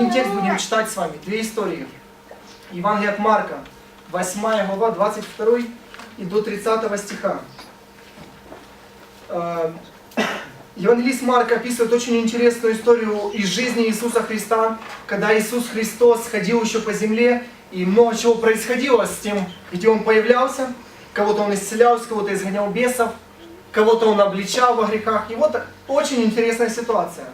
Один текст будем читать с вами, две истории. Евангелие от Марка, 8 глава, 22 и до 30 стиха. Э, Евангелист Марк описывает очень интересную историю из жизни Иисуса Христа, когда Иисус Христос ходил еще по земле, и много чего происходило с тем, где Он появлялся. Кого-то Он исцелял, кого-то изгонял бесов, кого-то Он обличал во грехах. И вот очень интересная ситуация.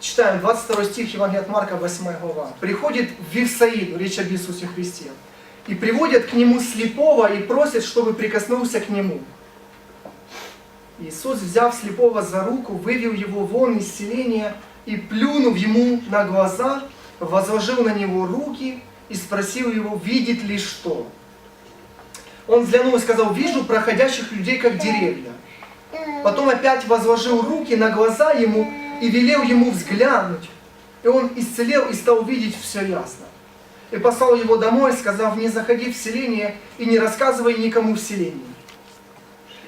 Читаем 22 стих Евангелия от Марка, 8 глава. «Приходит в Вифсаиду, речь об Иисусе Христе, и приводят к Нему слепого и просят, чтобы прикоснулся к Нему. Иисус, взяв слепого за руку, вывел его вон из селения и, плюнув ему на глаза, возложил на него руки и спросил его, видит ли что. Он взглянул и сказал, вижу проходящих людей, как деревья. Потом опять возложил руки на глаза ему и велел ему взглянуть. И он исцелел и стал видеть все ясно. И послал его домой, сказав, не заходи в селение и не рассказывай никому в селении.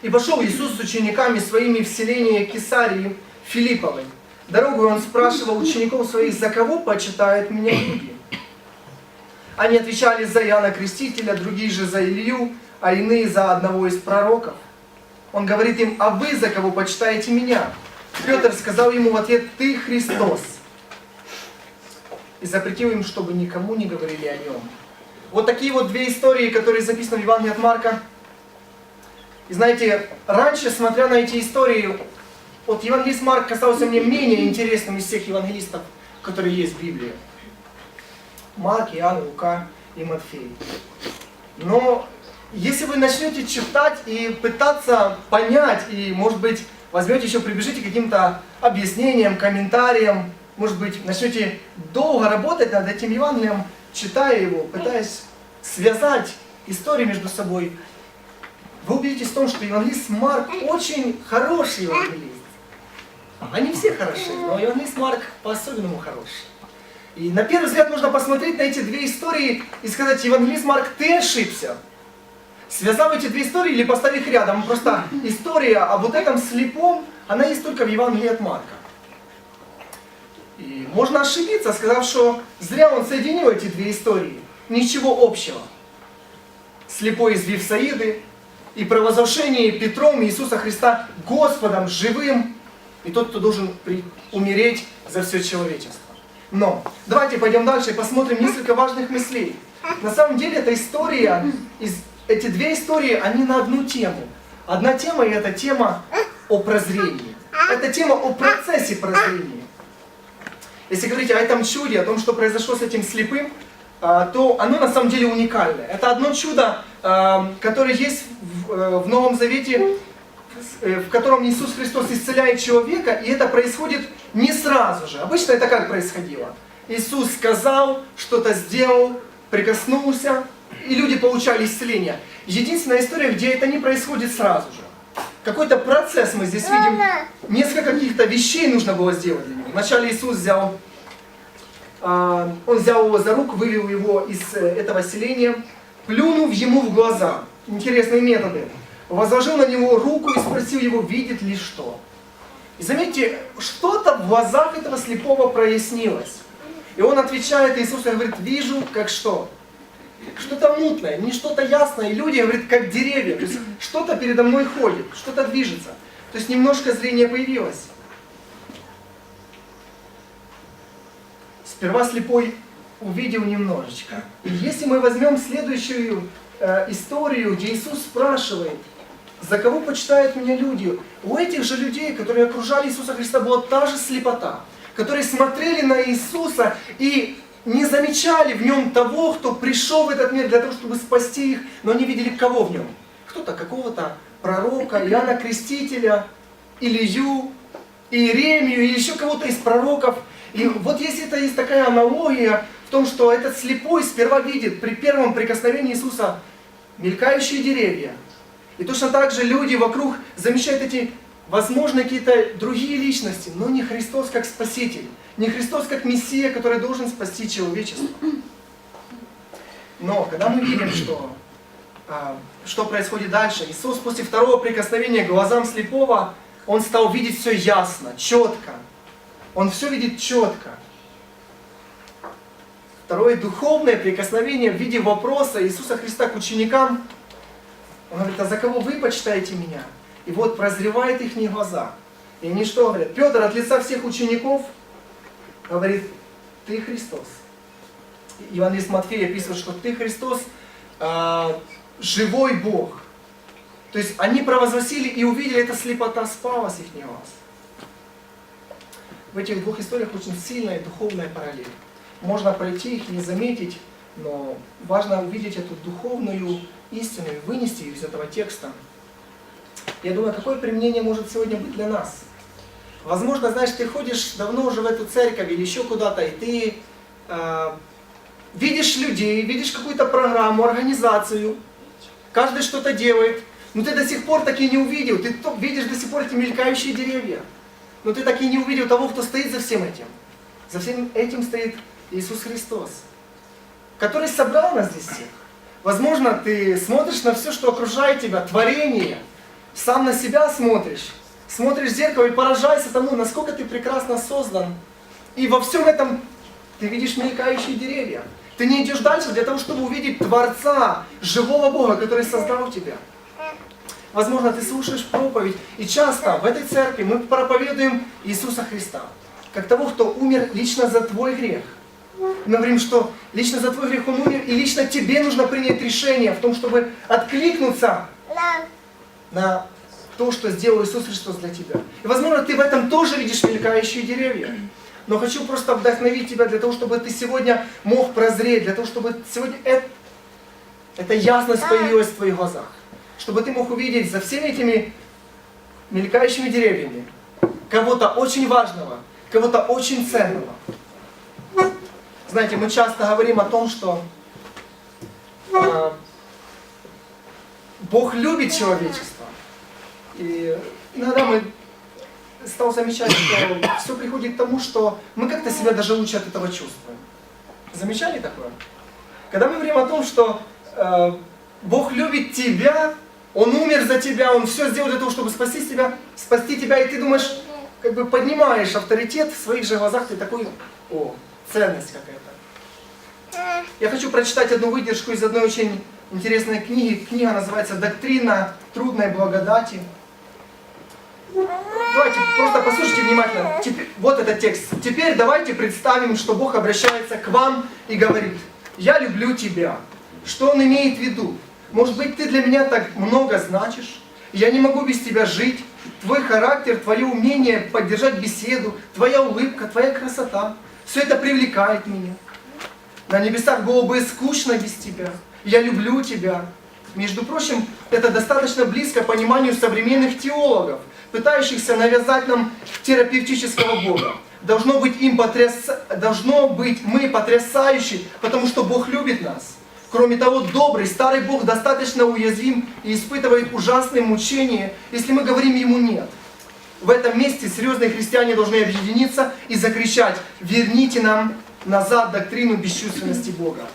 И пошел Иисус с учениками своими в селение Кесарии Филипповой. Дорогу он спрашивал учеников своих, за кого почитают меня люди? Они отвечали за Иоанна Крестителя, другие же за Илью, а иные за одного из пророков. Он говорит им, а вы за кого почитаете меня? Петр сказал ему в ответ, ты Христос. И запретил им, чтобы никому не говорили о нем. Вот такие вот две истории, которые записаны в Евангелии от Марка. И знаете, раньше, смотря на эти истории, вот евангелист Марк казался мне менее интересным из всех евангелистов, которые есть в Библии. Марк, Иоанн, Лука и Матфей. Но если вы начнете читать и пытаться понять, и, может быть, возьмете еще, прибежите каким-то объяснениям, комментариям, может быть, начнете долго работать над этим Евангелием, читая его, пытаясь связать истории между собой, вы убедитесь в том, что евангелист Марк очень хороший евангелист. Они все хороши, но евангелист Марк по-особенному хороший. И на первый взгляд нужно посмотреть на эти две истории и сказать, евангелист Марк, ты ошибся. Связав эти две истории или поставив их рядом, просто история о вот этом слепом, она есть только в Евангелии от Марка. И можно ошибиться, сказав, что зря он соединил эти две истории. Ничего общего. Слепой из Вифсаиды и провозглашение Петром Иисуса Христа Господом живым и тот, кто должен при- умереть за все человечество. Но давайте пойдем дальше и посмотрим несколько важных мыслей. На самом деле эта история, из, эти две истории, они на одну тему. Одна тема и это тема о прозрении. Это тема о процессе прозрения. Если говорить о этом чуде, о том, что произошло с этим слепым, а, то оно на самом деле уникальное. Это одно чудо, а, которое есть в, э, Новом Завете, э, в котором Иисус Христос исцеляет человека, и это происходит не сразу же. Обычно это как происходило? Иисус сказал, что-то сделал, прикоснулся, и люди получали исцеление. Единственная история, где это не происходит сразу же. Какой-то процесс мы здесь видим. Несколько каких-то вещей нужно было сделать для него. Вначале Иисус взял а, он взял его за руку, вывел его из э, этого селения, плюнув ему в глаза. Интересные методы. Возложил на него руку и спросил его, видит ли что. И заметьте, что-то в глазах этого слепого прояснилось. И он отвечает Иисусу и говорит, вижу, как что? Что-то мутное, не что-то ясное. И люди говорят, как деревья. То есть что-то передо мной ходит, что-то движется. То есть немножко зрения появилось. Сперва слепой увидел немножечко. И если мы возьмем следующую э, историю, где Иисус спрашивает, за кого почитают меня люди, у этих же людей, которые окружали Иисуса Христа, была та же слепота, которые смотрели на Иисуса и не замечали в нем того, кто пришел в этот мир для того, чтобы спасти их, но не видели кого в нем. Кто-то какого-то пророка, Иоанна Крестителя, Илью, Иеремию или еще кого-то из пророков. И вот если это есть такая аналогия в том, что этот слепой сперва видит при первом прикосновении Иисуса мелькающие деревья. И точно так же люди вокруг замечают эти, возможно, какие-то другие личности, но не Христос как Спаситель, не Христос как Мессия, который должен спасти человечество. Но когда мы видим, что, а, что происходит дальше, Иисус после второго прикосновения к глазам слепого, Он стал видеть все ясно, четко. Он все видит четко. Второе духовное прикосновение в виде вопроса Иисуса Христа к ученикам. Он говорит, а за кого вы почитаете меня? И вот прозревает их глаза. И они что говорят? Петр от лица всех учеников говорит, ты Христос. Евангелист Матфея описывает, что ты Христос, э, живой Бог. То есть они провозгласили и увидели, эта слепота спала с их глаз. В этих двух историях очень сильная духовная параллель. Можно пройти их и не заметить, но важно увидеть эту духовную истину и вынести ее из этого текста. Я думаю, какое применение может сегодня быть для нас? Возможно, знаешь, ты ходишь давно уже в эту церковь или еще куда-то, и ты э, видишь людей, видишь какую-то программу, организацию, каждый что-то делает, но ты до сих пор так и не увидел, ты видишь до сих пор эти мелькающие деревья, но ты так и не увидел того, кто стоит за всем этим. За всем этим стоит Иисус Христос, который собрал нас здесь всех. Возможно, ты смотришь на все, что окружает тебя, творение, сам на себя смотришь, смотришь в зеркало и поражаешься тому, насколько ты прекрасно создан. И во всем этом ты видишь мелькающие деревья. Ты не идешь дальше для того, чтобы увидеть Творца, живого Бога, который создал тебя. Возможно, ты слушаешь проповедь, и часто в этой церкви мы проповедуем Иисуса Христа, как того, кто умер лично за твой грех. Мы говорим, что лично за твой грех Он умер, и лично тебе нужно принять решение в том, чтобы откликнуться на то, что сделал Иисус Христос для тебя. И, возможно, ты в этом тоже видишь мелькающие деревья. Но хочу просто вдохновить тебя для того, чтобы ты сегодня мог прозреть, для того, чтобы сегодня это, эта ясность появилась в твоих глазах. Чтобы ты мог увидеть за всеми этими мелькающими деревьями кого-то очень важного, кого-то очень ценного. Знаете, мы часто говорим о том, что э, Бог любит человечество. И иногда мы стал замечать, что все приходит к тому, что мы как-то себя даже лучше от этого чувствуем. Замечали такое? Когда мы говорим о том, что э, Бог любит тебя, Он умер за тебя, Он все сделал для того, чтобы спасти тебя, спасти тебя, и ты думаешь, как бы поднимаешь авторитет в своих же глазах, ты такой, о, ценность какая-то. Я хочу прочитать одну выдержку из одной очень интересной книги. Книга называется «Доктрина трудной благодати». Давайте просто послушайте внимательно. Теперь, вот этот текст. Теперь давайте представим, что Бог обращается к вам и говорит, я люблю тебя. Что Он имеет в виду? Может быть, ты для меня так много значишь? Я не могу без тебя жить. Твой характер, твое умение поддержать беседу, твоя улыбка, твоя красота. Все это привлекает меня. На небесах было бы скучно без тебя. Я люблю тебя. Между прочим, это достаточно близко пониманию современных теологов пытающихся навязать нам терапевтического Бога. Должно быть, им потряс... Должно быть мы потрясающие, потому что Бог любит нас. Кроме того, добрый, старый Бог достаточно уязвим и испытывает ужасные мучения, если мы говорим Ему «нет». В этом месте серьезные христиане должны объединиться и закричать «Верните нам назад доктрину бесчувственности Бога».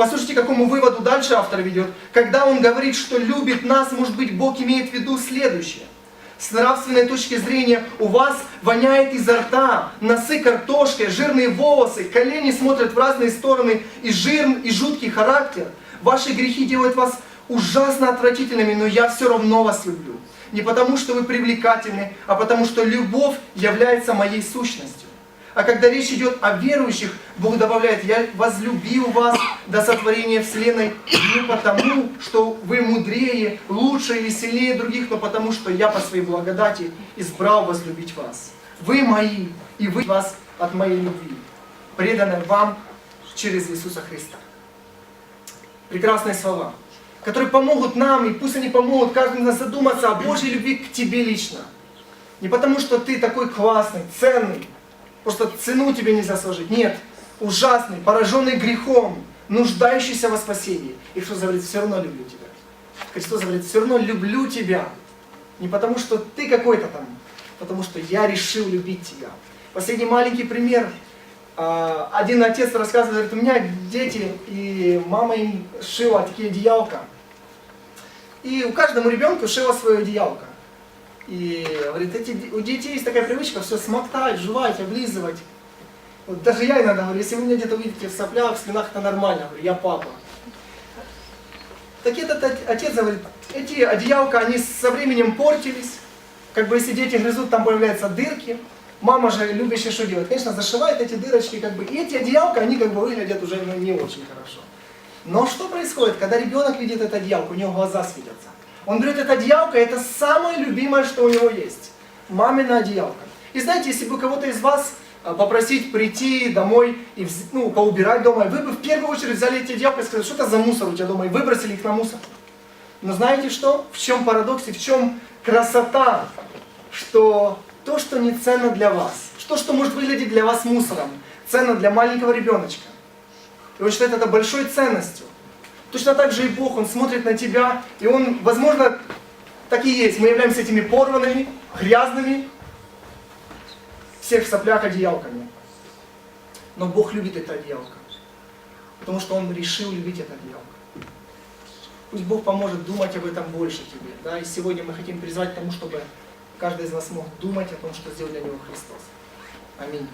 Послушайте, к какому выводу дальше автор ведет. Когда он говорит, что любит нас, может быть, Бог имеет в виду следующее – с нравственной точки зрения у вас воняет изо рта, носы картошкой, жирные волосы, колени смотрят в разные стороны и жир, и жуткий характер. Ваши грехи делают вас ужасно отвратительными, но я все равно вас люблю. Не потому, что вы привлекательны, а потому, что любовь является моей сущностью. А когда речь идет о верующих, Бог добавляет, я возлюбил вас до сотворения Вселенной не потому, что вы мудрее, лучше или сильнее других, но потому, что я по своей благодати избрал возлюбить вас. Вы мои, и вы вас от моей любви, преданной вам через Иисуса Христа. Прекрасные слова, которые помогут нам, и пусть они помогут каждому нас задуматься о Божьей любви к тебе лично. Не потому, что ты такой классный, ценный, Просто цену тебе нельзя сложить. Нет, ужасный, пораженный грехом, нуждающийся во спасении. И Христос говорит, все равно люблю тебя. Христос говорит, все равно люблю тебя. Не потому, что ты какой-то там, потому что я решил любить тебя. Последний маленький пример. А, один отец рассказывает, говорит, у меня дети, и мама им шила такие одеялка. И у каждому ребенку шила свое одеялко. И говорит, эти, у детей есть такая привычка все смоктать, жевать, облизывать. Вот даже я иногда говорю, если вы меня где-то увидите в соплях, в слюнах, это нормально, говорю, я папа. Так этот от- отец говорит, эти одеялка, они со временем портились, как бы если дети грызут, там появляются дырки. Мама же любящая что делает? Конечно, зашивает эти дырочки, как бы, и эти одеялка, они как бы выглядят уже не очень хорошо. Но что происходит, когда ребенок видит это одеялко, у него глаза светятся. Он берет это одеялко, и это самое любимое, что у него есть. Мамина одеялка. И знаете, если бы кого-то из вас а, попросить прийти домой и ну, поубирать дома, вы бы в первую очередь взяли эти одеялка и сказали, что это за мусор у тебя дома, и выбросили их на мусор. Но знаете что? В чем парадокс и в чем красота? Что то, что не ценно для вас, то, что может выглядеть для вас мусором, ценно для маленького ребеночка. И он считает это большой ценностью. Точно так же и Бог, Он смотрит на тебя, и Он, возможно, так и есть. Мы являемся этими порванными, грязными, всех в соплях одеялками. Но Бог любит это одеялко, потому что Он решил любить это одеялко. Пусть Бог поможет думать об этом больше тебе. Да? И сегодня мы хотим призвать к тому, чтобы каждый из нас мог думать о том, что сделал для него Христос. Аминь.